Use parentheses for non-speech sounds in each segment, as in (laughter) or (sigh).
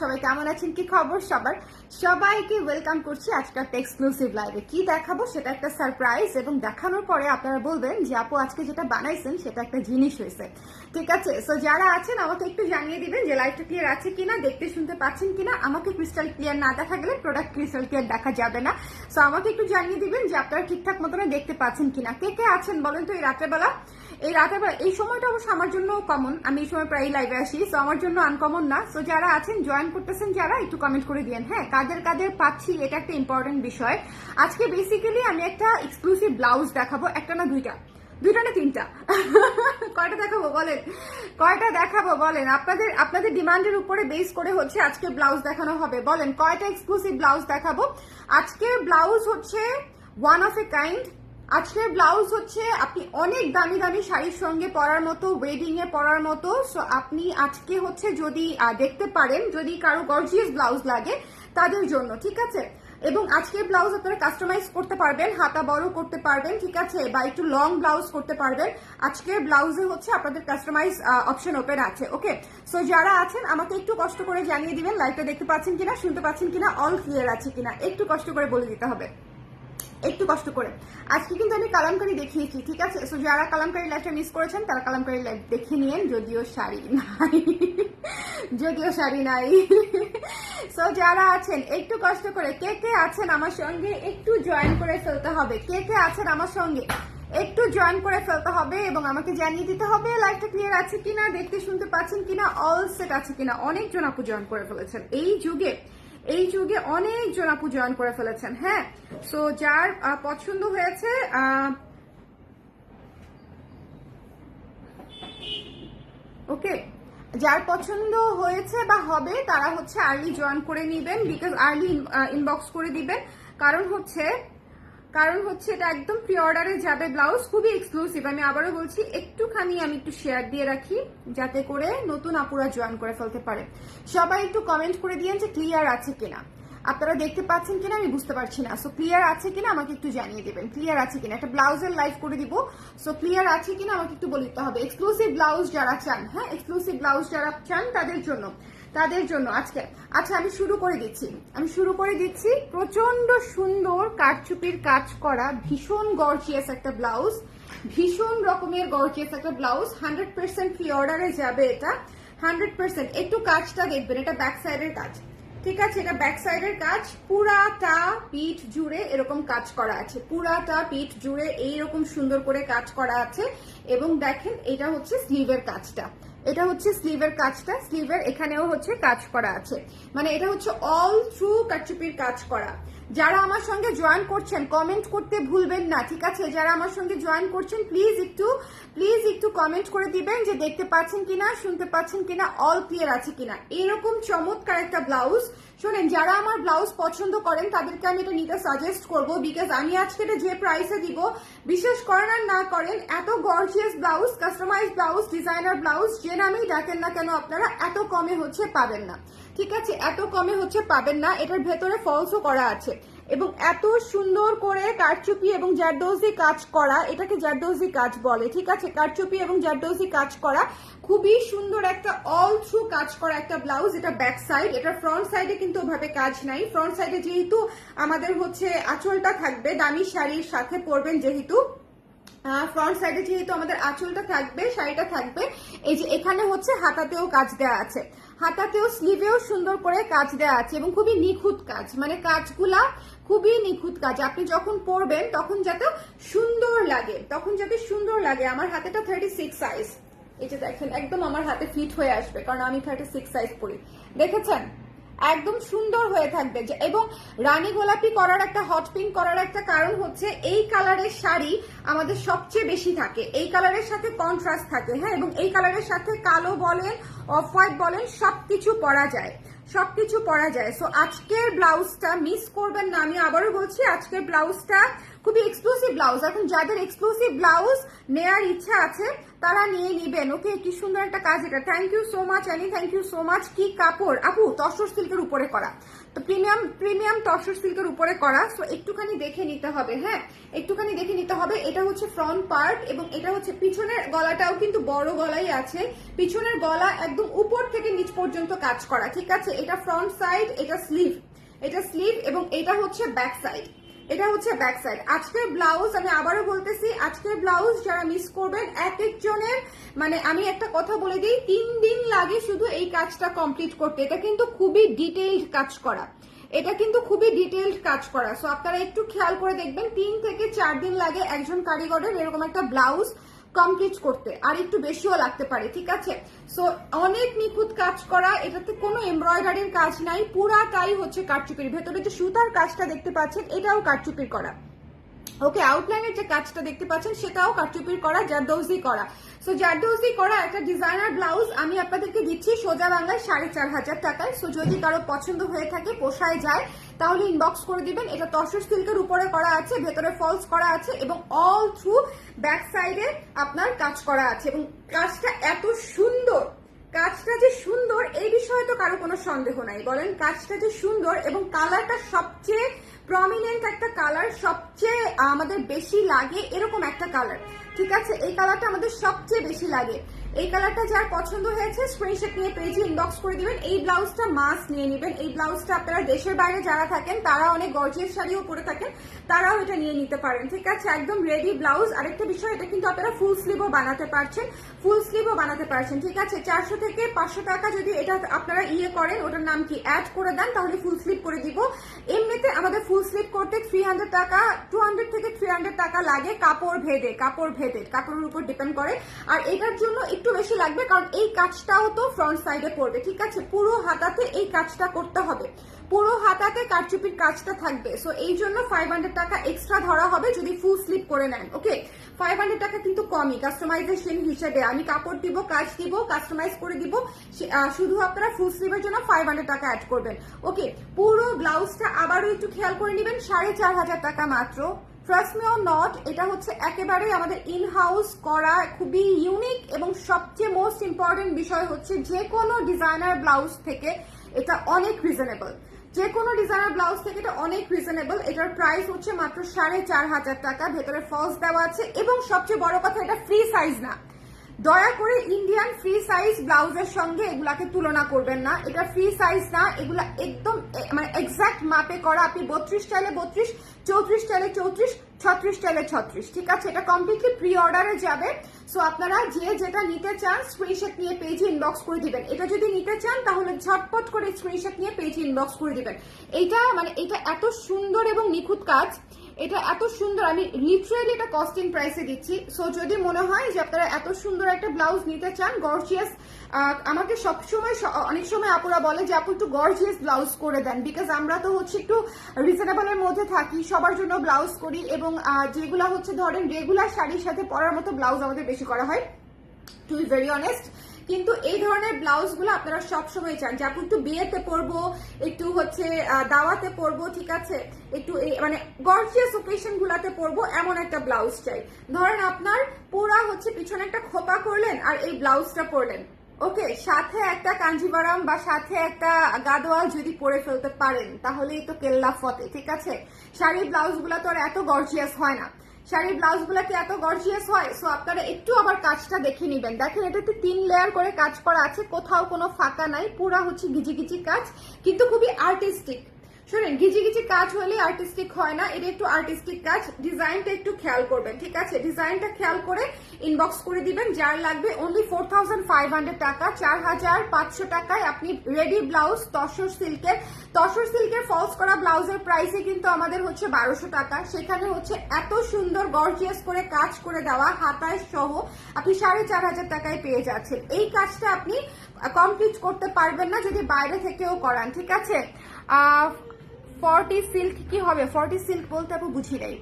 সবাই কেমন আছেন? কি খবর সবার? সবাইকে ওয়েলকাম এক্সক্লুসিভ লাইভে দেখাবো? সেটা একটা সারপ্রাইজ এবং দেখানোর পরে আপনারা বলবেন যে, আপু, আজকে যেটা বানাইছেন, সেটা একটা জিনিস হয়েছে। ঠিক আছে? সো যারা আছেন, আমাকে একটু জানিয়ে দিবেন যে লাইভটা ক্লিয়ার আছে কিনা, দেখতে শুনতে পাচ্ছেন কিনা। আমাকে ক্রিস্টাল ক্লিয়ার না দেখা গেলে প্রোডাক্ট ক্রিস্টাল ক্লিয়ার দেখা যাবে না। সো আমাকে একটু জানিয়ে দিবেন যে, আপনারা ঠিকঠাক মতন দেখতে পাচ্ছেন কিনা। কে কে আছেন বলেন তো এই রাত্রেবেলা? এই রাতের এই সময়টা অবশ্য আমার জন্য কমন আমি এই সময় প্রায় লাইভে আসি। তো আমার জন্য আনকমন না। তো যারা আছেন জয়েন করতেছেন যারা, একটু কমেন্ট করে দিয়েন। হ্যাঁ কাদের কাদের পাচ্ছি, এটা একটা ইম্পর্টেন্ট বিষয়। আজকে বেসিক্যালি আমি একটা এক্সক্লুসিভ ব্লাউজ দেখাবো, একটা না দুইটা? দুইটা না তিনটা? (laughs) কয়টা দেখাবো বলেন? কয়টা দেখাবো বলেন? আপনাদের আপনাদের ডিমান্ডের উপরে বেস করে হচ্ছে আজকে ব্লাউজ দেখানো হবে। বলেন, কয়টা এক্সক্লুসিভ ব্লাউজ দেখাবো? আজকের ব্লাউজ হচ্ছে ওয়ান অফ এ কাইন্ড আজকের ব্লাউজ হচ্ছে, আপনি অনেক দামি দামি শাড়ির সঙ্গে পরার মতো ওয়েডিং এ পরার মতো। সো আপনি আজকে হচ্ছে যদি দেখতে পারেন, যদি কারও গর্জিয়াস ব্লাউজ লাগে, তাদের জন্য, ঠিক আছে? এবং আজকের ব্লাউজ আপনারা কাস্টমাইজ করতে পারবেন, হাতা বড় করতে পারবেন, ঠিক আছে? বা একটু লং ব্লাউজ করতে পারবেন। আজকের ব্লাউজে হচ্ছে আপনাদের কাস্টমাইজ অপশন ওপেন আছে ওকে সো যারা আছেন, আমাকে একটু কষ্ট করে জানিয়ে দিবেন লাইভটা দেখতে পাচ্ছেন কিনা, শুনতে পাচ্ছেন কিনা অল ক্লিয়ার আছে কিনা, একটু কষ্ট করে বলে দিতে হবে। একটু কষ্ট করে। আজকে কিন্তু আমি কালামকারি দেখিয়েছি, ঠিক আছে? সো যারা কালামকারি লাইফটা মিস করেছেন, তারা কালামকারি লাইফ দেখে নিয়েন, যদিও শাড়ি নাই। যদিও শাড়ি নাই। সো যারা আছেন, একটু কষ্ট করে, কে কে আছেন আমার সঙ্গে একটু জয়েন করে ফেলতে হবে? কে কে আছেন আমার সঙ্গে একটু জয়েন করে ফেলতে হবে এবং আমাকে জানিয়ে দিতে হবে লাইভটা ক্লিয়ার আছে কিনা, দেখতে শুনতে পাচ্ছেন কিনা অল সেট আছে কিনা, অনেকজন আপু জয়েন করে ফেলেছেন। এই যুগে এই যুগে অনেকজন আপু জয়েন করে ফেলেছেন হ্যাঁ? সো যার পছন্দ হয়েছে ওকে যার পছন্দ হয়েছে বা হবে, তারা হচ্ছে আর্লি জয়েন করে নিবেন বিকজ আর্লি ইনবক্স করে দিবেন। কারণ হচ্ছে কারণ হচ্ছে এটা একদম প্রি অর্ডারে যাবে ব্লাউজ, খুবই এক্সক্লুসিভ আমি আবারও বলছি, একটুখানি আমি একটু শেয়ার দিয়ে রাখি, যাতে করে নতুন আপুরা জয়েন করে ফেলতে পারে। সবাই একটু কমেন্ট করে দিয়েন যে ক্লিয়ার আছে কিনা। আপনারা দেখতে পাচ্ছেন কিনা, আমি বুঝতে পারছি না। সো ক্লিয়ার আছে কিনা, আমাকে একটু জানিয়ে দেবেন। ক্লিয়ার আছে কিনা? একটা ব্লাউজের লাইভ করে দিব। সো ক্লিয়ার আছে কিনা, আমাকে একটু বলে দিতে হবে। এক্সক্লুসিভ ব্লাউজ যারা চান হ্যাঁ এক্সক্লুসিভ ব্লাউজ যারা চান তাদের জন্য। তাদের জন্য আজকে। আচ্ছা আমি শুরু করে দিচ্ছি। আমি শুরু করে দিচ্ছি। প্রচণ্ড সুন্দর কারচুপির কাজ করা, ভীষণ গর্জিয়াস একটা ব্লাউজ ভীষণ রকমের গর্জিয়াস একটা ব্লাউজ হান্ড্রেড পার্সেন্ট ফ্রি অর্ডারে যাবে এটা। হান্ড্রেড পার্সেন্ট একটু কাজটা দেখবেন, এটা ব্যাক সাইডের কাজ। ঠিক আছে, এটা ব্যাক সাইডের কাজ। পুরাটা পিঠ জুড়ে এরকম কাজ করা আছে। পুরাটা পিঠ জুড়ে এইরকম সুন্দর করে কাজ করা আছে। এবং দেখেন, এটা হচ্ছে স্লিভের কাজটা। এটা হচ্ছে স্লিভের কাজটা, স্লিভের এখানেও হচ্ছে কাজ করা আছে। মানে এটা হচ্ছে অল থ্রু কাটচুপির কাজ করা। যারা আমার সঙ্গে জয়েন করছেন কমেন্ট করতে ভুলবেন না, ঠিক আছে? যারা আমার সঙ্গে জয়েন করছেন প্লিজ একটু প্লিজ একটু কমেন্ট করে দিবেন যে দেখতে পাচ্ছেন কিনা, শুনতে পাচ্ছেন কিনা অল ক্লিয়ার আছে কিনা। এরকম চমৎকার একটা ব্লাউজ শোনেন, যারা আমার ব্লাউজ পছন্দ করেন, তাদেরকে আমি এটা নিতে সাজেস্ট করব বিকজ আমি আজকে এটা যে প্রাইসে দিব, বিশেষ করেন আর না করেন, এত gorgeous blouse customise blouse designer blouse যে নামেই ডাকেন না কেন, আপনারা এত কমে হচ্ছে পাবেন না। ঠিক আছে, এত কমে হচ্ছে পাবেন না, এটার ভেতরে ফলসও করা আছে। এবং এত সুন্দর করে কারচুপি এবং জারদৌজি কাজ করা, এটাকে জারদৌজি কাজ বলে, ঠিক আছে? কারচুপি এবং জারদৌজি কাজ করা, খুবই সুন্দর একটা অল থ্রু কাজ করা একটা ব্লাউজ এটা ব্যাক সাইড এটা ফ্রন্ট সাইডে কিন্তু ওভাবে কাজ নাই। ফ্রন্ট সাইডে যেহেতু আমাদের হচ্ছে আঁচলটা থাকবে, দামি শাড়ির সাথে পরবেন যেহেতু ফ্রন্ট সাইডে যেহেতু আমাদের আঁচলটা থাকবে, শাড়িটা থাকবে, এই যে এখানে হচ্ছে হাতাতেও কাজ দেওয়া আছে। হাতাতেও স্লিভেও সুন্দর করে কাজ দেওয়া আছে এবং খুবই নিখুঁত কাজ। মানে কাজগুলা খুবই নিখুঁত কাজ। আপনি যখন পরবেন, তখন যাতে সুন্দর লাগে, তখন যাতে সুন্দর লাগে। আমার হাতেটা থার্টি সিক্স সাইজ এই যে দেখেন, একদম আমার হাতে ফিট হয়ে আসবে, কারণ আমি থার্টি সিক্স সাইজ পরি। দেখেছেন? একদম সুন্দর হয়ে থাকবে। এবং রানী গোলাপি করার একটা হট পিঙ্ক করার একটা কারণ হচ্ছে এই কালারের শাড়ি আমাদের সবচেয়ে বেশি থাকে। এই কালারের সাথে কন্ট্রাস্ট থাকে হ্যাঁ? এবং এই কালারের সাথে কালো বলেন অফ হোয়াইট বলেন, সবকিছু পরা যায়। সবকিছু পরা যায়। সো আজকের ব্লাউজটা মিস করবেন না, আমি আবারও বলছি, আজকের ব্লাউজটা খুবই এক্সক্লুসিভ ব্লাউজ এখন যাদের এক্সক্লুসিভ ব্লাউজ নেয়ার ইচ্ছা আছে, তারা নিয়ে নিবেন। ওকে, কি সুন্দর একটা কাজ এটা। Thank you so much Annie thank you so much কি কাপড়? আপু, তসর সিল্কের উপরে করা। তো প্রিমিয়াম প্রিমিয়াম তসর সিল্কের উপরে করা। সো একটুখানি দেখে নিতে হবে হ্যাঁ? একটুখানি দেখে নিতে হবে। এটা হচ্ছে ফ্রন্ট পার্ট এবং এটা হচ্ছে পিছনের গলাটাও কিন্তু বড় গলাই আছে। পিছনের গলা একদম উপর থেকে নিচ পর্যন্ত কাজ করা, ঠিক আছে? এটা ফ্রন্ট সাইড এটা স্লিভ এটা স্লিভ এবং এটা হচ্ছে ব্যাক সাইড এটা হচ্ছে ব্যাক সাইড আজকের ব্লাউজ আমি আবারও বলতেছি, আজকের ব্লাউজ যারা মিস করবেন, এক একজনের মানে আমি একটা কথা বলে দিই, তিন দিন লাগে শুধু এই কাজটা কমপ্লিট করতে। এটা কিন্তু খুবই ডিটেইলড কাজ করা। এটা কিন্তু খুবই ডিটেইলড কাজ করা। সো আপনারা একটু খেয়াল করে দেখবেন, তিন থেকে চার দিন লাগে একজন কারিগরের এরকম একটা ব্লাউজ কমপ্লিট করতে, আর একটু বেশিও লাগতে পারে, ঠিক আছে? সো অনেক নিখুঁত কাজ করা, এটাতে কোনো এমব্রয়ডারির কাজ নাই পুরাটাই হচ্ছে কারচুপির। ভেতরে যে সুতার কাজটা দেখতে পাচ্ছেন, এটাও কারচুপির করা। ওকে আউটলাইনের যে কাজটা দেখতে পাচ্ছেন, সেটাও কারচুপির করা জারদৌজি করা। সো জারদৌজি করা একটা ডিজাইনার ব্লাউজ আমি আপনাদেরকে দিচ্ছি সোজা বাংলায় সাড়ে চার হাজার টাকায়। সো যদি কারও পছন্দ হয়ে থাকে, পোষায় যায়, তাহলে ইনবক্স করে দিবেন। এটা তসর সিল্কের উপরে করা আছে, ভেতরে ফলস করা আছে এবং অল থ্রু ব্যাক সাইডে আপনার কাজ করা আছে। এবং কাজটা এত সুন্দর, কাজটা যে সুন্দর, এই বিষয়ে তো কারও কোনো সন্দেহ নাই। বলেন, কাজটা যে সুন্দর এবং কালারটা সবচেয়ে প্রমিনেন্ট একটা কালার সবচেয়ে, আমাদের বেশি লাগে এরকম একটা কালার ঠিক আছে, এই কালারটা আমাদের সবচেয়ে বেশি লাগে। এই কালারটা যার পছন্দ হয়েছে স্ক্রিনশট নিয়ে পেজে ইনবক্স করে দিবেন। এই ব্লাউজটা মাস নিয়ে নেবেন। এই ব্লাউজটা আপনারা দেশের বাইরে যারা থাকেন, তারা অনেক গর্জিয়াস শাড়িও পরে থাকেন, তারাও এটা নিয়ে নিতে পারেন। ঠিক আছে, একদম রেডি ব্লাউজ আরেকটা বিষয়, এটা কিন্তু আপনারা ফুল স্লিভও বানাতে পারছেন। ফুল স্লিভও বানাতে পারছেন। ঠিক আছে, চারশো থেকে পাঁচশো টাকা যদি এটা আপনারা ইয়ে করেন, ওটার নাম কি? অ্যাড করে দেন, তাহলে ফুল স্লিভ করে দিব। এমনিতে আমাদের ফুল স্লিভ করতে থ্রি হান্ড্রেড টাকা টু হান্ড্রেড থেকে থ্রি হান্ড্রেড টাকা লাগে কাপড় ভেদে কাপড় ভেদে। কাপড়ের উপর ডিপেন্ড করে। আর এটার জন্য একটু বেশি লাগবে, কারণ এই কাজটাও তো ফ্রন্ট সাইডে পড়বে, ঠিক আছে? পুরো হাতাতে এই কাজটা করতে হবে। পুরো হাতাতে কারচুপির কাজটা থাকবে। সো এই জন্য ফাইভ হান্ড্রেড টাকা এক্সট্রা ধরা হবে যদি ফুল স্লিপ করে নেন ওকে ফাইভ হান্ড্রেড টাকা কিন্তু কমই। কাস্টমাইজেশন হিসেবে আমি কাপড় দিব, কাজ দিব কাস্টমাইজ করে দিব শুধু আপনারা ফুল স্লিভের জন্য ফাইভ হান্ড্রেড টাকা অ্যাড করবেন ওকে পুরো ব্লাউজটা আবারও একটু খেয়াল করে নেবেন, সাড়ে চার হাজার টাকা মাত্র। ট্রাস্ট মি অর নট এটা হচ্ছে একেবারে আমাদের ইন হাউস করা খুবই ইউনিক এবং সবচেয়ে মোস্ট ইম্পর্টেন্ট বিষয় হচ্ছে যে কোনো ডিজাইনার ব্লাউজ থেকে এটা অনেক রিজনেবল যে কোনো ডিজাইনার ব্লাউজ থেকে এটা অনেক রিজনেবল এটার প্রাইস হচ্ছে মাত্র সাড়ে চার হাজার টাকা, ভেতরে ফলস দেওয়া আছে এবং সবচেয়ে বড় কথা, এটা ফ্রি সাইজ না। দয়া করে ইন্ডিয়ান ফ্রি সাইজ ব্লাউজের সঙ্গে এগুলাকে তুলনা করবেন না। এটা ফ্রি সাইজ না, এগুলা একদম মানে এক্সাক্ট মাপে করা। আপনি বত্রিশ স্টাইলে বত্রিশ, চৌত্রিশ স্টাইলে চৌত্রিশ, ছত্রিশ স্টাইলে ছত্রিশ। ঠিক আছে? এটা কমপ্লিটলি প্রি অর্ডারে যাবে। সো আপনারা যে যেটা নিতে চান স্ক্রিনশট নিয়ে পেজে ইনবক্স করে দিবেন। এটা যদি নিতে চান, তাহলে ঝটপট করে স্ক্রিনশট নিয়ে পেজে ইনবক্স করে দিবেন। এইটা মানে এটা এত সুন্দর এবং নিখুঁত কাজ এটা এত সুন্দর, আমি লিটারেলি এটা কস্টিং প্রাইসে দিচ্ছি। সো যদি মনে হয় যে আপনারা এত সুন্দর একটা ব্লাউজ নিতে চান গর্জিয়াস আমাকে সবসময় অনেক সময় আপুরা বলে যে আপু একটু গর্জিয়াস ব্লাউজ করে দেন বিকজ আমরা তো হচ্ছে একটু রিজনেবলের মধ্যে থাকি, সবার জন্য ব্লাউজ করি এবং যেগুলা হচ্ছে ধরেন রেগুলার শাড়ির সাথে পরার মতো ব্লাউজ আমাদের বেশি করা হয়। টু ভেরি অনেস্ট কিন্তু এই ধরনের ব্লাউজগুলো আপনারা সবসময় চান যে আপু একটু বিয়েতে পরবো, একটু হচ্ছে দাওয়াতে পরবো, ঠিক আছে? একটু মানে গর্জিয়াস ওকেশন গুলাতে পরবো এমন একটা ব্লাউজ চাই। ধরেন আপনার পুরা হচ্ছে পিছনে একটা খোপা করলেন আর এই ব্লাউজটা পরলেন। ওকে, সাথে একটা কাঞ্জিবারাম বা সাথে একটা গাদোয়াল যদি পরে ফেলতে পারেন, তাহলেই তো কেল্লা ফতে, ঠিক আছে? শাড়ির ব্লাউজগুলা তো আর এত গর্জিয়াস হয় না। শাড়ির ব্লাউজগুলা কি এত গর্জিয়াস হয়? সো আপনারা একটু আবার কাজটা দেখে নিবেন। দেখেন, এটাতে তিন লেয়ার করে কাজ করা আছে, কোথাও কোনো ফাঁকা নাই, পুরা হচ্ছে গিজি গিজি কাজ, কিন্তু খুবই আর্টিস্টিক শোনেন গিজি গিজি কাজ হলে আর্টিস্টিক হয় না, এটা একটু আর্টিস্টিক কাজ ডিজাইনটা একটু খেয়াল করবেন, ঠিক আছে? ডিজাইনটা খেয়াল করে ইনবক্স করে দিবেন, যার লাগবে অনলি ফোর ফাইভ হান্ড্রেড টাকা, চার হাজার পাঁচশো টাকায় আপনি রেডি ব্লাউজ তসর সিল্কের তসর সিল্কের ফলস করা ব্লাউজের প্রাইসে কিন্তু আমাদের হচ্ছে বারোশো টাকা। সেখানে হচ্ছে এত সুন্দর গর্জিয়াস করে কাজ করে দেওয়া হাতায় সহ আপনি সাড়ে চার হাজার টাকায় পেয়ে যাচ্ছেন। এই কাজটা আপনি কমপ্লিট করতে পারবেন না যদি বাইরে থেকেও করান, ঠিক আছে? ফর্টি সিল্ক কি হবে? ফর্টি সিল্ক বলতে আপনি বুঝি নাই।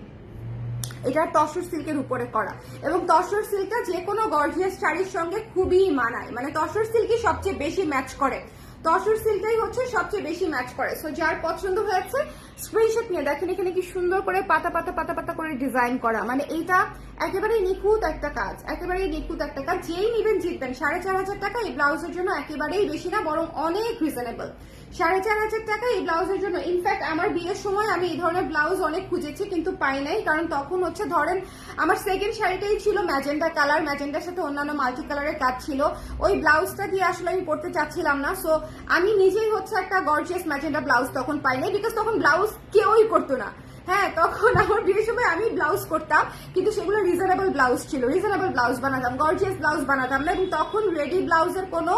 এটা তসর সিল্কের উপরে করা। এবং তসর সিল্কটা যে কোনো গর্জিয়াস শাড়ির সঙ্গে খুবই মানায়। মানে তসর সিল্কই সবচেয়ে বেশি ম্যাচ করে। তসর সিল্কটাই হচ্ছে সবচেয়ে বেশি ম্যাচ করে। সো যার পছন্দ হয়েছে স্ক্রিনশট নিয়ে দেখেন, এখানে কি সুন্দর করে পাতা পাতা পাতা পাতা করে ডিজাইন করা। মানে এইটা একেবারেই নিখুঁত একটা কাজ, একেবারেই নিখুঁত একটা কাজ। যেই নিবেন জিতবেন। সাড়ে চার হাজার টাকা এই ব্লাউজের জন্য একেবারেই বেশি না, বরং অনেক রিজনেবল সাড়ে চার হাজার টাকা এই ব্লাউজের জন্য। ইনফ্যাক্ট আমার বিয়ের সময় আমি এই ধরনের ব্লাউজ অনেক খুঁজেছি, কিন্তু পাই নাই, কারণ তখন হচ্ছে ধরেন আমার সেকেন্ড শাড়িটাই ছিল ম্যাজেন্ডা কালার, ম্যাজেন্ডার সাথে অন্যান্য মাল্টি কালারের কাজ ছিল। ওই ব্লাউজটা দিয়ে আসলে আমি পড়তে চাচ্ছিলাম না সো আমি নিজেই হচ্ছে একটা গর্জিয়াস ম্যাজেন্ডা ব্লাউজ তখন পাই নাই বিকজ তখন ব্লাউজ কেউই করতো না। হ্যাঁ তখন আমার বিয়ের সময় আমি ব্লাউজ করতাম, কিন্তু সেগুলো রিজনেবল ব্লাউজ ছিল। রিজনেবল ব্লাউজ বানাতাম গর্জিয়াস ব্লাউজ বানাতাম না, এবং তখন রেডি ব্লাউজের কোনো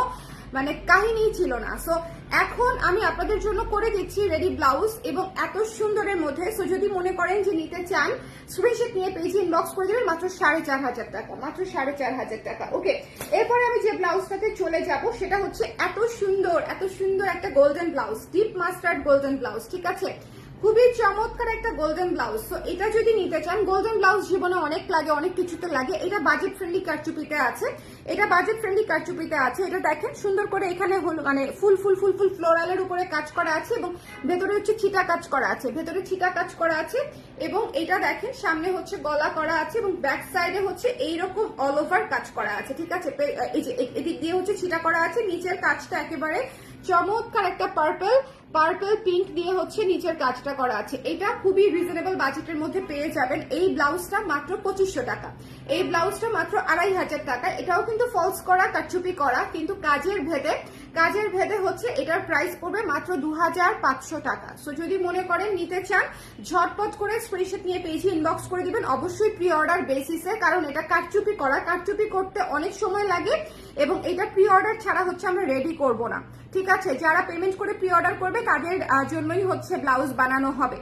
মানে কাহিনী ছিল না। সো এখন আমি আপনাদের জন্য করে দিচ্ছি রেডি ব্লাউজ এবং এত সুন্দরের মধ্যে। সো যদি মনে করেন যে নিতে চান স্ক্রিনশট নিয়ে পেজে ইনবক্স করে দেবেন, মাত্র সাড়ে চার হাজার টাকা, মাত্র সাড়ে চার হাজার টাকা। ওকে এরপরে আমি যে ব্লাউজটাতে চলে যাব, সেটা হচ্ছে এত সুন্দর এত সুন্দর একটা golden blouse deep mustard golden blouse ঠিক আছে? খুবই চমৎকার একটা গোল্ডেন ব্লাউজ তো এটা যদি নিতে চান গোল্ডেন ব্লাউজ জীবনে অনেক লাগে, অনেক কিছুতে লাগে। এটা বাজেট ফ্রেন্ডলি কারচুপিতে আছে। এটা বাজেট ফ্রেন্ডলি কারচুপিতে আছে। এটা দেখেন, সুন্দর করে এখানে মানে ফুল ফুল ফুল ফুল ফ্লোরালের উপরে কাজ করা আছে এবং ভেতরে হচ্ছে ছিটা কাজ করা আছে। ভেতরে ছিটা কাজ করা আছে এবং এটা দেখেন, সামনে হচ্ছে গলা করা আছে এবং ব্যাক সাইডে হচ্ছে এইরকম অল ওভার কাজ করা আছে। ঠিক আছে? এই যে এদিক দিয়ে হচ্ছে ছিটা করা আছে। নিচের কাজটা একেবারে চমৎকার একটা পার্পল পার্পল পিঙ্ক দিয়ে হচ্ছে নিচের কাজটা করা আছে। এটা খুবই রিজনেবল বাজেটের মধ্যে পেয়ে যাবেন। এই ব্লাউজটা মাত্র পঁচিশশো টাকা। এই ব্লাউজটা মাত্র আড়াই হাজার টাকা। এটাও কিন্তু ফলস করা কারচুপি করা, কিন্তু কাজের ভেদে কাজের ভেদে হচ্ছে এটার প্রাইস পড়বে মাত্র দু হাজার পাঁচশো টাকা। সো যদি মনে করেন, নিতে চান, ঝটপট করে স্ক্রিনশট নিয়ে পেজে ইনবক্স করে দিবেন। অবশ্যই প্রি অর্ডার বেসিসে কারণ এটা কারচুপি করা। কারচুপি করতে অনেক সময় লাগে এবং এটা প্রি অর্ডার ছাড়া হচ্ছে আমরা রেডি করব না। ঠিক আছে? যারা পেমেন্ট করে প্রি অর্ডার করবে, তাদের জন্যই হচ্ছে ব্লাউজ বানানো হবে।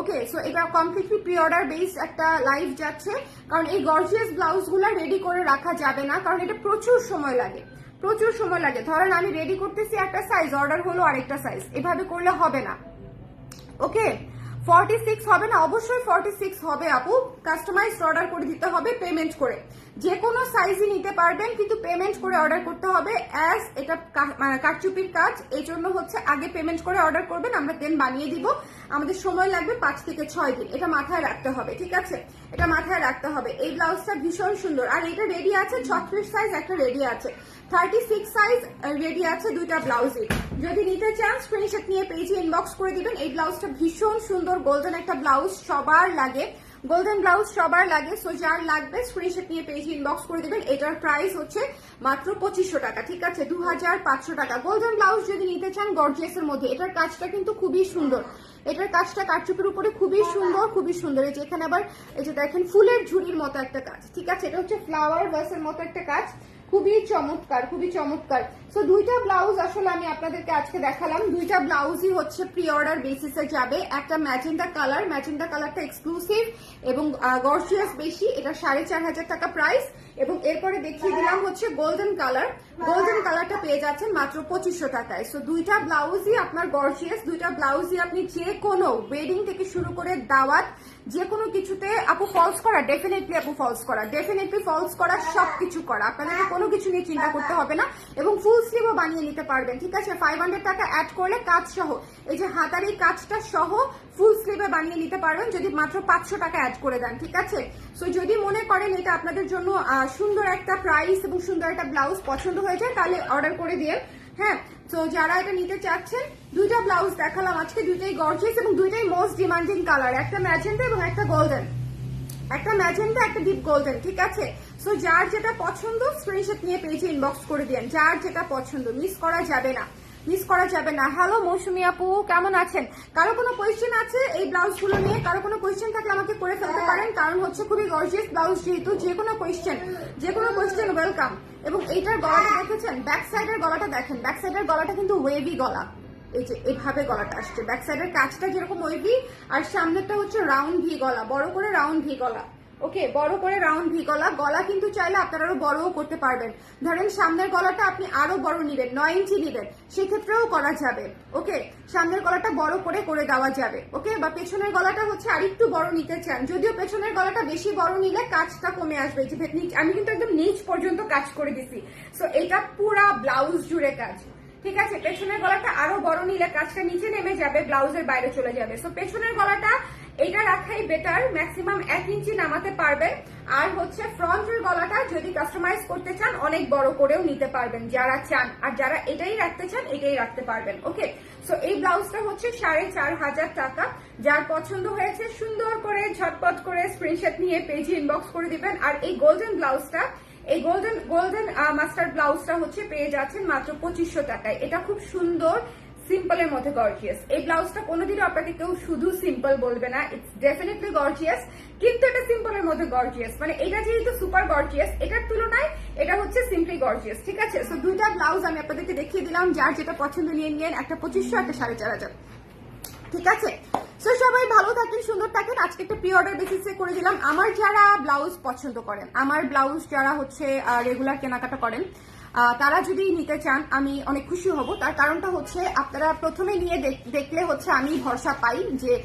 ওকে সো এটা কমপ্লিটলি প্রি অর্ডার বেস একটা লাইভ যাচ্ছে। কারণ এই গর্জিয়াস ব্লাউজগুলো রেডি করে রাখা যাবে না। কারণ এটা প্রচুর সময় লাগে। প্রচুর সময় লাগে। ধরেন আমি রেডি করতেছি একটা সাইজ অর্ডার হলো আরেকটা সাইজ এভাবে করলে হবে না। ওকে ফর্টি সিক্স হবে না? অবশ্যই ফর্টি সিক্স হবে আপু। কাস্টমাইজ অর্ডার করে দিতে হবে পেমেন্ট করে। যে কোনো সাইজই নিতে পারবেন, কিন্তু পেমেন্ট করে অর্ডার করতে হবে অ্যাজ এটা মানে কারচুপির কাজ। এই জন্য হচ্ছে আগে পেমেন্ট করে অর্ডার করবেন, আমরা দেন বানিয়ে দিব। আমাদের সময় লাগবে পাঁচ থেকে ছয় দিন। এটা মাথায় রাখতে হবে, ঠিক আছে? এটা মাথায় রাখতে হবে। এই ব্লাউজটা ভীষণ সুন্দর। আর এটা রেডি আছে, ছত্রিশ সাইজ একটা রেডি আছে। থার্টি সিক্স সাইজ রেডি আছে দুইটা ব্লাউজে যদি নিতে চান স্ক্রিনশট নিয়ে পেজে ইনবক্স করে দিবেন। এই ব্লাউজটা ভীষণ সুন্দর গোল্ডেন একটা ব্লাউজ, সবার লাগে। গোল্ডেন ব্লাউজ সবার লাগে সো যার লাগবে স্ক্রিনশট নিয়ে পেজে ইনবক্স করে দিবেন। এটার প্রাইস হচ্ছে মাত্র পঁচিশশো টাকা, ঠিক আছে? দু হাজার পাঁচশো টাকা। গোল্ডেন ব্লাউজ যদি নিতে চান গর্জিয়াসের মধ্যে। এটার কাজটা কিন্তু খুবই সুন্দর। এটার কাজটা কারচুপির উপরে খুবই সুন্দর খুবই সুন্দর। এই যে এখানে আবার, এই যে দেখেন, ফুলের ঝুড়ির মতো একটা কাজ। ঠিক আছে? এটা হচ্ছে ফ্লাওয়ার ভাসের মতো একটা কাজ। খুবই চমৎকার খুবই চমৎকার। সো দুইটা ব্লাউজ আসলে আমি আপনাদেরকে আজকে দেখালাম। দুইটা ব্লাউজই হচ্ছে প্রি অর্ডার বেসিসে যাবে। একটা ম্যাজেন্ডা কালার ম্যাজেন্ডা কালারটা এক্সক্লুসিভ এবং গর্জিয়াস বেশি। এটা সাড়ে চার হাজার টাকা প্রাইস এবং এরপরে দেখিয়ে দিলাম হচ্ছে গোল্ডেন কালার গোল্ডেন কালারটা পেয়ে যাচ্ছেন মাত্র পঁচিশশো টাকায়। সো দুইটা ব্লাউজই আপনার গর্জিয়াস দুইটা ব্লাউজই আপনি যে কোনো ওয়েডিং থেকে শুরু করে দাওয়াত, যে কোনো কিছুতে আপু ফলস করা ডেফিনেটলি আপু ফলস করা। ডেফিনেটলি ফলস করা সব কিছু করা। আপনাদেরকে কোনো কিছু নিয়ে চিন্তা করতে হবে না এবং ফুল স্লিভও বানিয়ে নিতে পারবেন, ঠিক আছে? ফাইভ হান্ড্রেড টাকা অ্যাড করলে কাজ সহ, এই যে হাতার কাজটা সহ ফুল স্লিভে বানিয়ে নিতে পারবেন, যদি মাত্র পাঁচশো টাকা অ্যাড করে দেন, ঠিক আছে? সো যদি মনে করেন এটা আপনাদের জন্য সুন্দর একটা প্রাইস এবং সুন্দর একটা ব্লাউজ পছন্দ হয়ে যায়, তাহলে অর্ডার করে দিয়ে হ্যাঁ? তো যারা এটা নিতে চাচ্ছেন, দুইটা ব্লাউজ দেখালাম আজকে, দুইটাই গর্জিয়াস এবং দুইটাই মোস্ট ডিমান্ডিং কালার একটা ম্যাজেন্টা এবং একটা গোল্ডেন একটা ম্যাজেন্টা একটা ডিপ গোল্ডেন ঠিক আছে? সো যার যেটা পছন্দ স্ক্রিনশট নিয়ে পেজে ইনবক্স করে দেন যার যেটা পছন্দ মিস করা যাবে না। মিস করা যাবে না। হ্যালো মৌসুমি আপু, কেমন আছেন? কারও কোনো কোয়েশ্চেন আছে এই ব্লাউজগুলো নিয়ে? কারও কোনো কোয়েশ্চেন থাকলে আমাকে করে ফেলতে পারেন। কারণ হচ্ছে খুবই গর্জিয়াস ব্লাউজ যেহেতু যে কোনো কোয়েশ্চেন যে কোনো কোয়েশ্চেন ওয়েলকাম এবং এইটার গলাটা দেখেছেন? ব্যাক সাইডের গলাটা দেখেন। ব্যাক সাইডের গলাটা কিন্তু ওয়েভি গলা। এই যে, এভাবে গলাটা আসছে। ব্যাক সাইডের কাজটা যেরকম ওয়েভি আর সামনেরটা হচ্ছে রাউন্ড ভি গলা, বড় করে রাউন্ড ভি গলা। ওকে বড় করে রাউন্ড ভি গলা। গলা কিন্তু চাইলে আপনারা আরও বড়ও করতে পারবেন। ধরেন সামনের গলাটা আপনি আরও বড় নিবেন, নয় ইঞ্চি নিবেন, সেক্ষেত্রেও করা যাবে। ওকে সামনের গলাটা বড় করে করে দেওয়া যাবে। ওকে বা পেছনের গলাটা হচ্ছে আরেকটু বড় নিতে চান। যদিও পেছনের গলাটা বেশি বড় নিলে কাজটা কমে আসবে। যে আমি কিন্তু একদম নিচ পর্যন্ত কাজ করে দিছি। সো এটা পুরা ব্লাউজ জুড়ে কাজ। ঠিক আছে, পেছনের গলাটা আরও বড় নিলে কাজটা নিচে নেমে যাবে ব্লাউজের বাইরে চলে যাবে। সো পেছনের গলাটা এটা রাখাই বেটার ম্যাক্সিমাম এক ইঞ্চি নামাতে পারবেন আর হচ্ছে ফ্রন্টের গলাটা যদি কাস্টমাইজ করতে চান, অনেক বড় করেও নিতে পারবেন। যারা চান, আর যারা এটাই রাখতে চান, এটাই রাখতে পারবেন। ওকে সো এই ব্লাউজটা হচ্ছে সাড়ে চার হাজার টাকা। যার পছন্দ হয়েছে, সুন্দর করে ঝটপট করে স্ক্রিনশট নিয়ে পেজে ইনবক্স করে দিবেন। আর এই গোল্ডেন ব্লাউজটা, এই গোল্ডেন গোল্ডেন মাস্টার ব্লাউজটা হচ্ছে পেয়ে যাচ্ছেন মাত্র পঁচিশশো টাকায়। এটা খুব সুন্দর সিম্পলের মধ্যে গর্জিয়াস এই ব্লাউজটা কোনোদিনও আপনাকে কেউ শুধু সিম্পল বলবে না ইটস ডেফিনেটলি গর্জিয়াস কিন্তু এটা সিম্পলের মধ্যে গর্জিয়াস মানে এটা যেহেতু সুপার গর্জিয়াস এটার তুলনায় এটা হচ্ছে সিম্পলি গর্জিয়াস ঠিক আছে? সো দুইটা ব্লাউজ আমি আপনাদেরকে দেখিয়ে দিলাম, যার যেটা পছন্দ নিয়ে নিয়ে একটা পঁচিশশো, একটা সাড়ে চার হাজার। ঠিক আছে? সো সবাই ভালো থাকেন, সুন্দর থাকেন। আজকে একটা প্রি অর্ডার বেসিসে করে দিলাম। আমার যারা ব্লাউজ পছন্দ করেন, আমার ব্লাউজ যারা হচ্ছে রেগুলার কেনাকাটা করেন তারা যদি নিতে চান, আমি অনেক খুশি হব। তার কারণটা হচ্ছে, আপনারা প্রথমে নিয়ে দেখ- দেখলে হচ্ছে আমি ভরসা পাই যে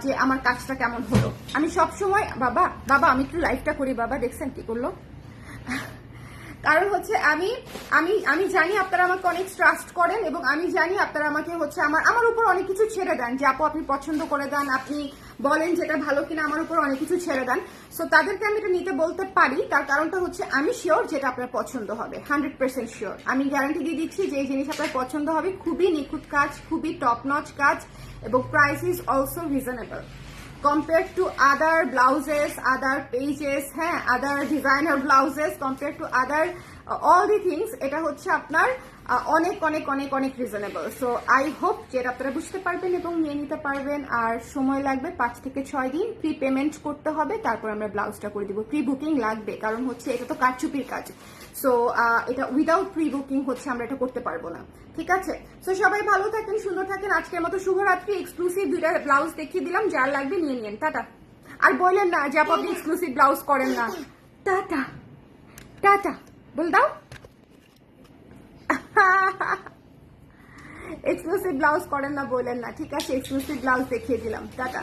যে আমার কাজটা কেমন হলো। আমি সব সময় বাবা বাবা, আমি একটু লাইভটা করি, বাবা, দেখছেন কি করল? কারণ হচ্ছে আমি আমি আমি জানি আপনারা আমাকে অনেক ট্রাস্ট করেন এবং আমি জানি আপনারা আমাকে হচ্ছে আমার আমার উপর অনেক কিছু ছেড়ে দেন। যে আপু, আপনি পছন্দ করে দেন, আপনি বলেন যেটা ভালো কিনা, আমার উপর অনেক কিছু ছেড়ে দেন। সো তাদেরকে আমি এটা নিতে বলতে পারি। তার কারণটা হচ্ছে আমি শিওর যেটা আপনার পছন্দ হবে হান্ড্রেড পার্সেন্ট শিওর আমি গ্যারান্টি দিয়ে দিচ্ছি যে এই জিনিস আপনার পছন্দ হবে। খুবই নিখুঁত কাজ, খুবই টপ নচ কাজ এবং price is also reasonable compared to other blouses, other pages, হ্যাঁ other designer blouses, compared to other uh, the things, এটা হচ্ছে আপনার অনেক অনেক অনেক অনেক রিজনেবল সো আই হোপ যে এটা আপনারা বুঝতে পারবেন এবং নিয়ে নিতে পারবেন। আর সময় লাগবে পাঁচ থেকে ছয় দিন প্রি পেমেন্ট করতে হবে তারপর আমরা ব্লাউজটা করে দিব। প্রি বুকিং লাগবে কারণ হচ্ছে এটা তো কারচুপির কাজ। সো এটা উইদাউট প্রি বুকিং হচ্ছে আমরা এটা করতে পারব না। ঠিক আছে? সো সবাই ভালো থাকেন সুন্দর থাকেন। আজকের মতো শুভরাত্রি। এক্সক্লুসিভ দুইটা ব্লাউজ দেখিয়ে দিলাম যার লাগবে নিয়ে নিন টাটা। আর বললেন না যে আপনি এক্সক্লুসিভ ব্লাউজ করেন না। টাটা। টাটা। বল দাও এক্সক্লুসিভ ব্লাউজ করেন না, বলেন না। ঠিক আছে এক্সক্লুসিভ ব্লাউজ দেখিয়ে দিলাম। টাটা।